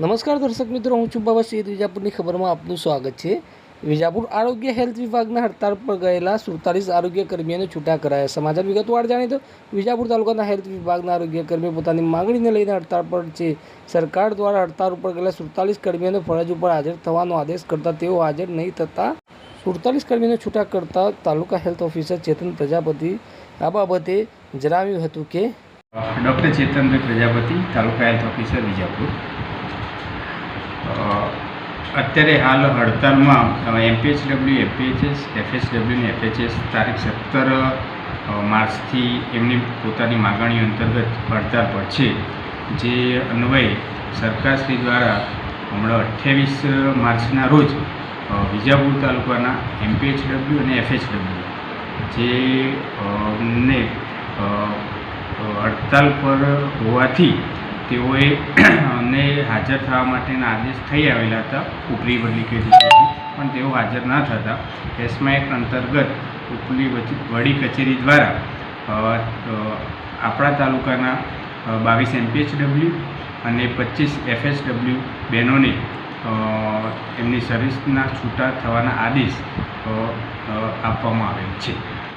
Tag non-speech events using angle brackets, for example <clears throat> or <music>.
નમસ્કાર દર્શક મિત્રો, હું છું બાબા સૈયદ વિજાપુરની ખબરમાં આપનું સ્વાગત છે. વિજાપુર આરોગ્ય હેલ્થ વિભાગના હડતાળ પર ગયેલા સુડતાલીસ આરોગ્ય કર્મીઓને છૂટા કરાયા. સમાચાર વિગતવાર જાણીએ તો વિજાપુર તાલુકાના હેલ્થ વિભાગના આરોગ્ય કર્મીઓ પોતાની માંગણીને લઈને હડતાળ પર છે. સરકાર દ્વારા હડતાળ ઉપર ગયેલા સુડતાલીસ કર્મીઓને ફરજ ઉપર હાજર થવાનો આદેશ કરતા તેઓ હાજર નહીં થતા સુડતાલીસ કર્મીઓને છૂટા કરતા તાલુકા હેલ્થ ઓફિસર ચેતન પ્રજાપતિ આ બાબતે જણાવ્યું હતું કે doctor Chetanbhai Prajapati, taluka health officer Vijapur. અત્યારે હાલ હડતાલમાં એમપીએચડબલ્યુ એપીએચએસ એફએચડબલ્યુ અને એફએચએસ તારીખ સત્તર માર્ચથી એમની પોતાની માગણીઓ અંતર્ગત હડતાલ પર છે. જે અન્વયે સરકારશ્રી દ્વારા હમણાં અઠ્યાવીસ માર્ચના રોજ વિજાપુર તાલુકાના એમપીએચડબલ્યુ અને એફએચડબલ્યુ જે ને હડતાલ પર હોવાથી તેઓએ <clears throat> ને હાજર થવા માટેના આદેશ થઈ આવેલા હતા ઉપરી વડી કચેરીથી પણ તેઓ હાજર ન થતા. એસમાં એક અંતર્ગત ઉપલી વડી કચેરી દ્વારા આપણા તાલુકાના બાવીસ એમપીએચડબલ્યુ અને પચીસ એફએસડબલ્યુ બહેનોને એમની સર્વિસના છૂટા થવાના આદેશ આપવામાં આવેલ છે.